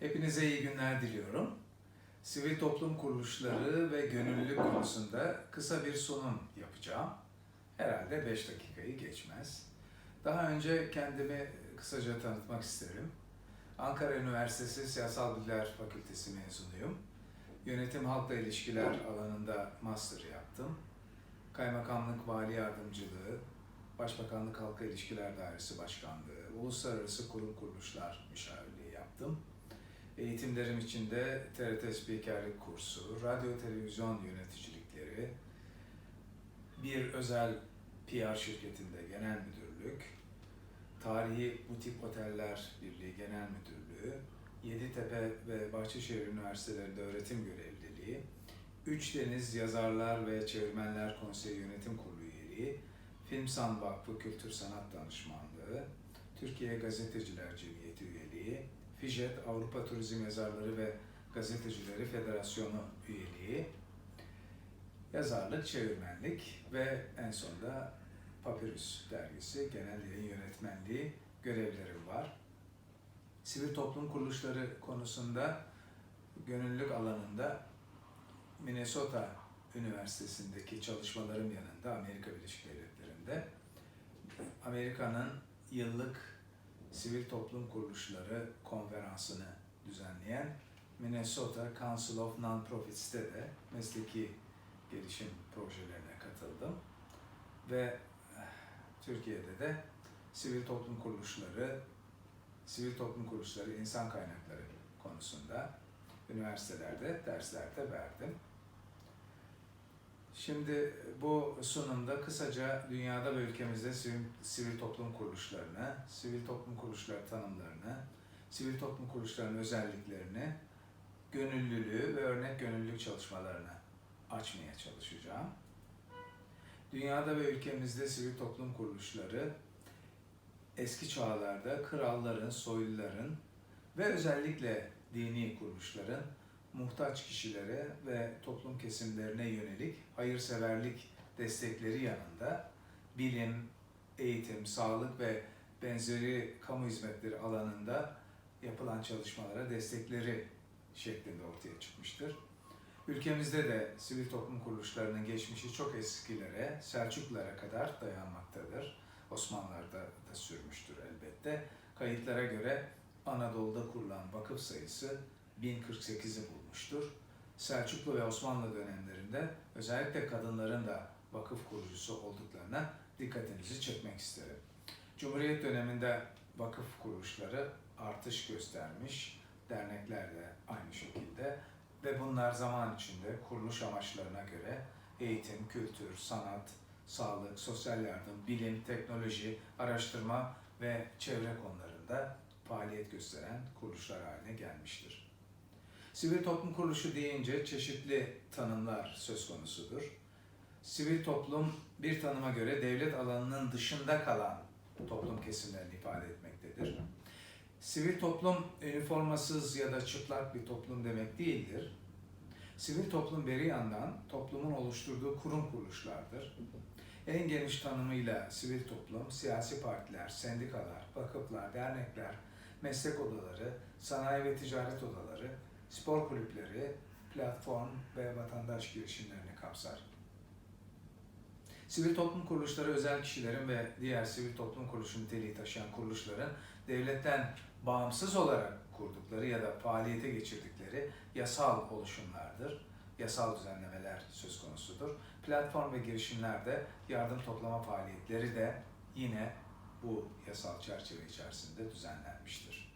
Hepinize iyi günler diliyorum. Sivil toplum kuruluşları ve gönüllülük konusunda kısa bir sunum yapacağım. Herhalde 5 dakikayı geçmez. Daha önce kendimi kısaca tanıtmak isterim. Ankara Üniversitesi Siyasal Bilgiler Fakültesi mezunuyum. Yönetim Halkla İlişkiler alanında master yaptım. Kaymakamlık Vali Yardımcılığı, Başbakanlık Halkla İlişkiler Dairesi Başkanlığı, Uluslararası Kurum Kuruluşlar Müşavirliği yaptım. Eğitimlerim içinde TRT Spikerlik kursu, radyo televizyon yöneticilikleri, bir özel PR şirketinde genel müdürlük, Tarihi Butik Oteller Birliği Genel Müdürlüğü, Yeditepe ve Bahçeşehir Üniversitelerinde öğretim görevliliği, Üç Deniz Yazarlar ve Çevirmenler Konseyi Yönetim Kurulu üyeliği, Filmsan Vakfı Kültür Sanat Danışmanlığı, Türkiye Gazeteciler Cemiyeti üyeliği, FİJET Avrupa Turizm Yazarları ve Gazetecileri Federasyonu üyeliği, yazarlık, çevirmenlik ve en sonunda Papyrus dergisi genel yayın yönetmenliği görevlerim var. Sivil toplum kuruluşları konusunda gönüllülük alanında Minnesota Üniversitesi'ndeki çalışmalarım yanında Amerika Birleşik Devletleri'nde Amerika'nın yıllık sivil toplum kuruluşları konferansını düzenleyen Minnesota Council of Non-Profits'te de mesleki gelişim projelerine katıldım. Ve eh, Türkiye'de de sivil toplum kuruluşları, sivil toplum kuruluşları insan kaynakları konusunda üniversitelerde derslerde verdim. Şimdi bu sunumda kısaca dünyada ve ülkemizde sivil, sivil toplum kuruluşlarını, sivil toplum kuruluşları tanımlarını, sivil toplum kuruluşlarının özelliklerini, gönüllülüğü ve örnek gönüllülük çalışmalarını açmaya çalışacağım. Dünyada ve ülkemizde sivil toplum kuruluşları eski çağlarda kralların, soyluların ve özellikle dini kuruluşların muhtaç kişilere ve toplum kesimlerine yönelik hayırseverlik destekleri yanında bilim, eğitim, sağlık ve benzeri kamu hizmetleri alanında yapılan çalışmalara destekleri şeklinde ortaya çıkmıştır. Ülkemizde de sivil toplum kuruluşlarının geçmişi çok eskilere, Selçuklulara kadar dayanmaktadır. Osmanlılar'da da sürmüştür elbette. Kayıtlara göre Anadolu'da kurulan vakıf sayısı 1048'i bulmuştur. Selçuklu ve Osmanlı dönemlerinde özellikle kadınların da vakıf kurucusu olduklarına dikkatinizi çekmek isterim. Cumhuriyet döneminde vakıf kuruluşları artış göstermiş, dernekler de aynı şekilde ve bunlar zaman içinde kuruluş amaçlarına göre eğitim, kültür, sanat, sağlık, sosyal yardım, bilim, teknoloji, araştırma ve çevre konularında faaliyet gösteren kuruluşlar haline gelmiştir. Sivil toplum kuruluşu deyince çeşitli tanımlar söz konusudur. Sivil toplum bir tanıma göre devlet alanının dışında kalan toplum kesimlerini ifade etmektedir. Sivil toplum üniformasız ya da çıplak bir toplum demek değildir. Sivil toplum beri yandan toplumun oluşturduğu kurum kuruluşlardır. En geniş tanımıyla sivil toplum, siyasi partiler, sendikalar, vakıflar, dernekler, meslek odaları, sanayi ve ticaret odaları, spor kulüpleri, platform ve vatandaş girişimlerini kapsar. Sivil toplum kuruluşları özel kişilerin ve diğer sivil toplum kuruluşu niteliği taşıyan kuruluşların devletten bağımsız olarak kurdukları ya da faaliyete geçirdikleri yasal oluşumlardır. Yasal düzenlemeler söz konusudur. Platform ve girişimlerde yardım toplama faaliyetleri de yine bu yasal çerçeve içerisinde düzenlenmiştir.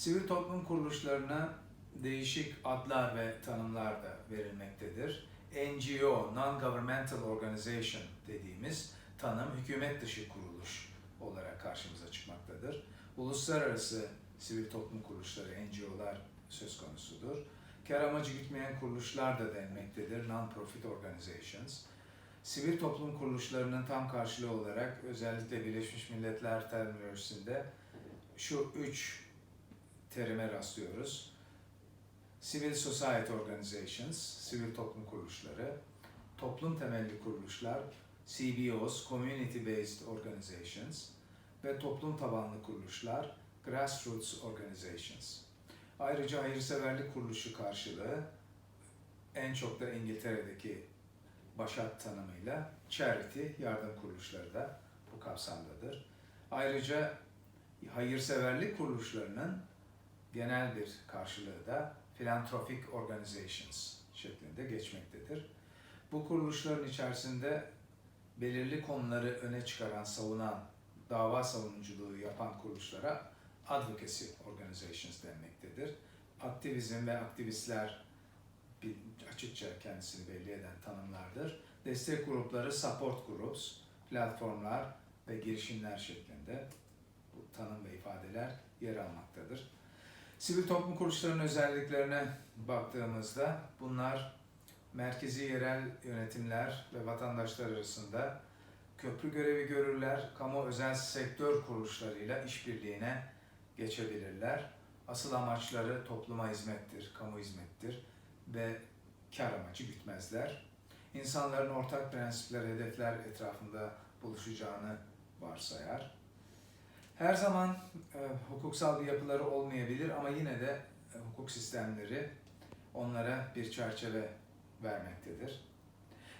Sivil toplum kuruluşlarına değişik adlar ve tanımlar da verilmektedir. NGO, Non-Governmental Organization dediğimiz tanım hükümet dışı kuruluş olarak karşımıza çıkmaktadır. Uluslararası sivil toplum kuruluşları, NGO'lar söz konusudur. Kar amacı gütmeyen kuruluşlar da denmektedir, non-profit organizations. Sivil toplum kuruluşlarının tam karşılığı olarak özellikle Birleşmiş Milletler terminolojisinde şu üç terime rastlıyoruz. Civil Society Organizations, sivil toplum kuruluşları, toplum temelli kuruluşlar, CBOs, Community Based Organizations ve toplum tabanlı kuruluşlar, Grassroots Organizations. Ayrıca hayırseverlik kuruluşu karşılığı en çok da İngiltere'deki başat tanımıyla charity yardım kuruluşları da bu kapsamdadır. Ayrıca hayırseverlik kuruluşlarının genel bir karşılığı da philanthropic organizations şeklinde geçmektedir. Bu kuruluşların içerisinde belirli konuları öne çıkaran, savunan, dava savunuculuğu yapan kuruluşlara advocacy organizations denmektedir. Aktivizm ve aktivistler bir açıkça kendisini belli eden tanımlardır. Destek grupları support groups, platformlar ve girişimler şeklinde bu tanım ve ifadeler yer almaktadır. Sivil toplum kuruluşlarının özelliklerine baktığımızda bunlar merkezi yerel yönetimler ve vatandaşlar arasında köprü görevi görürler, kamu özel sektör kuruluşlarıyla işbirliğine geçebilirler. Asıl amaçları topluma hizmettir, kamu hizmettir ve kar amacı gütmezler. İnsanların ortak prensipler, hedefler etrafında buluşacağını varsayar. Her zaman e, hukuksal bir yapıları olmayabilir ama yine de e, hukuk sistemleri onlara bir çerçeve vermektedir.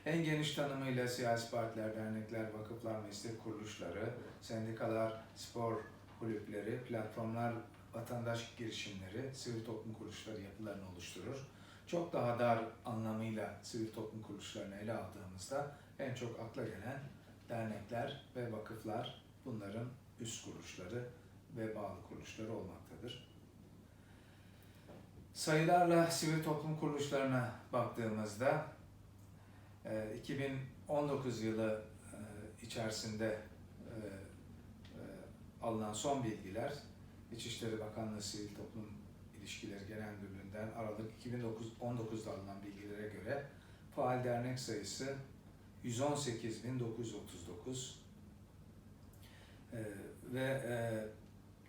En geniş tanımıyla siyasi partiler, dernekler, vakıflar, meslek kuruluşları, sendikalar, spor kulüpleri, platformlar, vatandaş girişimleri, sivil toplum kuruluşları yapılarını oluşturur. Çok daha dar anlamıyla sivil toplum kuruluşlarını ele aldığımızda en çok akla gelen dernekler ve vakıflar bunların üst kuruluşları ve bağlı kuruluşları olmaktadır. Sayılarla sivil toplum kuruluşlarına baktığımızda e, 2019 yılı e, içerisinde e, e, alınan son bilgiler İçişleri Bakanlığı Sivil Toplum İlişkileri Genel Müdürlüğü'nden Aralık 2019'da alınan bilgilere göre faal dernek sayısı 118.939 e, ve e,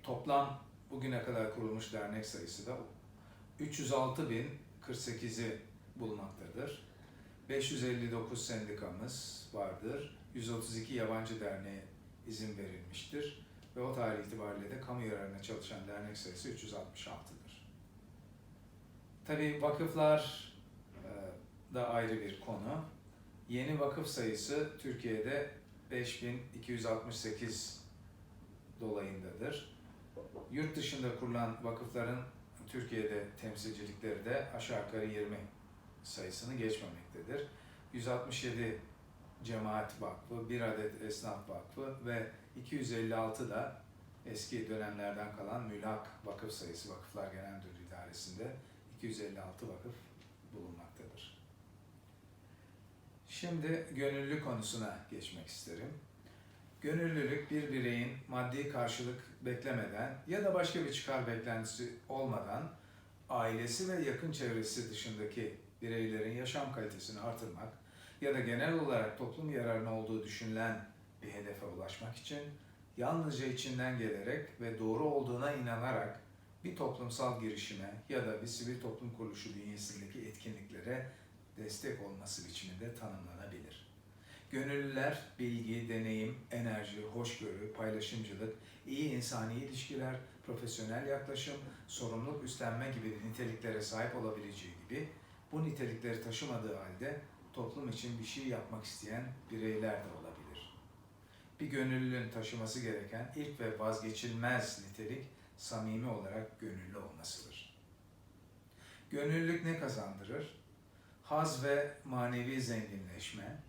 toplam bugüne kadar kurulmuş dernek sayısı da 306.048'i bulunmaktadır. 559 sendikamız vardır. 132 yabancı derneğe izin verilmiştir. Ve o tarih itibariyle de kamu yararına çalışan dernek sayısı 366'dır. Tabii vakıflar e, da ayrı bir konu. Yeni vakıf sayısı Türkiye'de 5268 dolayındadır. Yurt dışında kurulan vakıfların Türkiye'de temsilcilikleri de aşağı yukarı 20 sayısını geçmemektedir. 167 Cemaat Vakfı, bir adet Esnaf Vakfı ve 256 da eski dönemlerden kalan mülak vakıf sayısı Vakıflar Genel Müdürlüğü İdaresi'nde 256 vakıf bulunmaktadır. Şimdi gönüllü konusuna geçmek isterim. Gönüllülük bir bireyin maddi karşılık beklemeden ya da başka bir çıkar beklentisi olmadan ailesi ve yakın çevresi dışındaki bireylerin yaşam kalitesini artırmak ya da genel olarak toplum yararına olduğu düşünülen bir hedefe ulaşmak için yalnızca içinden gelerek ve doğru olduğuna inanarak bir toplumsal girişime ya da bir sivil toplum kuruluşu bünyesindeki etkinliklere destek olması biçiminde tanımlanabilir. Gönüllüler bilgi, deneyim, enerji, hoşgörü, paylaşımcılık, iyi insani ilişkiler, profesyonel yaklaşım, sorumluluk üstlenme gibi niteliklere sahip olabileceği gibi bu nitelikleri taşımadığı halde toplum için bir şey yapmak isteyen bireyler de olabilir. Bir gönüllünün taşıması gereken ilk ve vazgeçilmez nitelik samimi olarak gönüllü olmasıdır. Gönüllülük ne kazandırır? Haz ve manevi zenginleşme,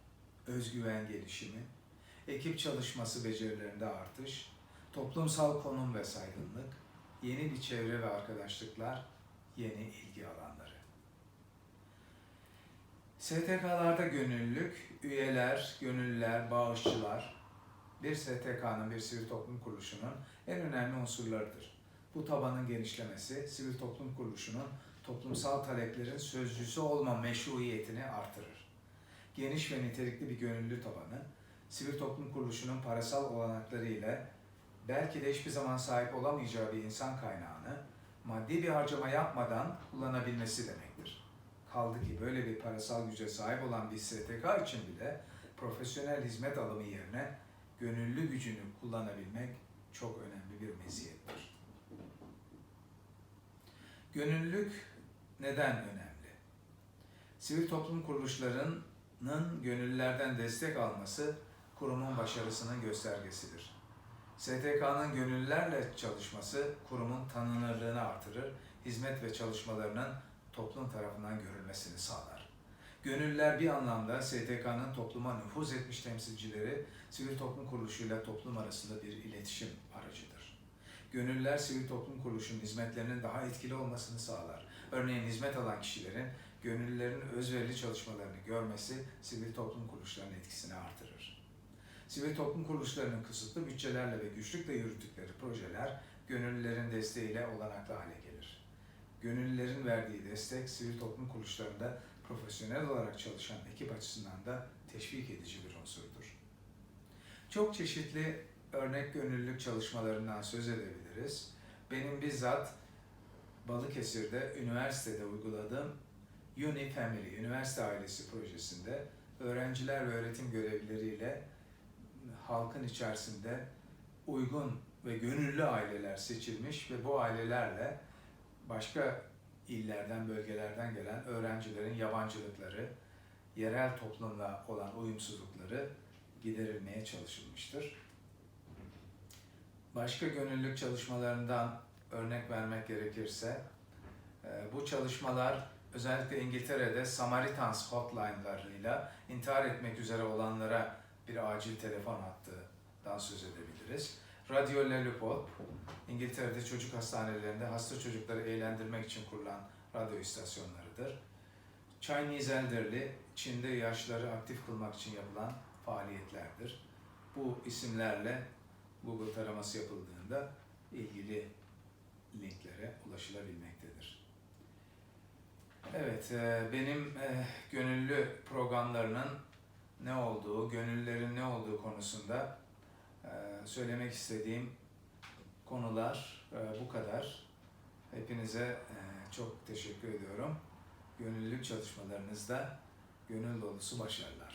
özgüven gelişimi, ekip çalışması becerilerinde artış, toplumsal konum ve saygınlık, yeni bir çevre ve arkadaşlıklar, yeni ilgi alanları. STK'larda gönüllülük, üyeler, gönüllüler, bağışçılar bir STK'nın, bir sivil toplum kuruluşunun en önemli unsurlarıdır. Bu tabanın genişlemesi, sivil toplum kuruluşunun toplumsal taleplerin sözcüsü olma meşruiyetini artırır. Geniş ve nitelikli bir gönüllü tabanı, sivil toplum kuruluşunun parasal olanakları ile belki de hiçbir zaman sahip olamayacağı bir insan kaynağını maddi bir harcama yapmadan kullanabilmesi demektir. Kaldı ki böyle bir parasal güce sahip olan bir STK için bile profesyonel hizmet alımı yerine gönüllü gücünü kullanabilmek çok önemli bir meziyettir. Gönüllülük neden önemli? Sivil toplum kuruluşlarının gönüllülerden destek alması kurumun başarısının göstergesidir. STK'nın gönüllülerle çalışması kurumun tanınırlığını artırır, hizmet ve çalışmalarının toplum tarafından görülmesini sağlar. Gönüllüler bir anlamda STK'nın topluma nüfuz etmiş temsilcileri, sivil toplum kuruluşuyla toplum arasında bir iletişim aracıdır. Gönüllüler sivil toplum kuruluşunun hizmetlerinin daha etkili olmasını sağlar. Örneğin hizmet alan kişilerin gönüllülerin özverili çalışmalarını görmesi sivil toplum kuruluşlarının etkisini artırır. Sivil toplum kuruluşlarının kısıtlı bütçelerle ve güçlükle yürüttükleri projeler gönüllülerin desteğiyle olanaklı hale gelir. Gönüllülerin verdiği destek sivil toplum kuruluşlarında profesyonel olarak çalışan ekip açısından da teşvik edici bir unsurdur. Çok çeşitli örnek gönüllülük çalışmalarından söz edebiliriz. Benim bizzat Balıkesir'de üniversitede uyguladığım Uni Family, Üniversite Ailesi projesinde öğrenciler ve öğretim görevlileriyle halkın içerisinde uygun ve gönüllü aileler seçilmiş ve bu ailelerle başka illerden, bölgelerden gelen öğrencilerin yabancılıkları, yerel toplumla olan uyumsuzlukları giderilmeye çalışılmıştır. Başka gönüllülük çalışmalarından örnek vermek gerekirse, e, bu çalışmalar özellikle İngiltere'de Samaritans hotline'larıyla intihar etmek üzere olanlara bir acil telefon hattından söz edebiliriz. Radio Lollipop, İngiltere'de çocuk hastanelerinde hasta çocukları eğlendirmek için kurulan radyo istasyonlarıdır. Chinese Elderly, Çin'de yaşlıları aktif kılmak için yapılan faaliyetlerdir. Bu isimlerle Google taraması yapıldığında ilgili linklere ulaşılabilmektedir. Evet, e, benim e, gönüllü programlarının ne olduğu, gönüllülerin ne olduğu konusunda e, söylemek istediğim konular bu kadar. Hepinize çok teşekkür ediyorum. Gönüllülük çalışmalarınızda gönül dolusu başarılar.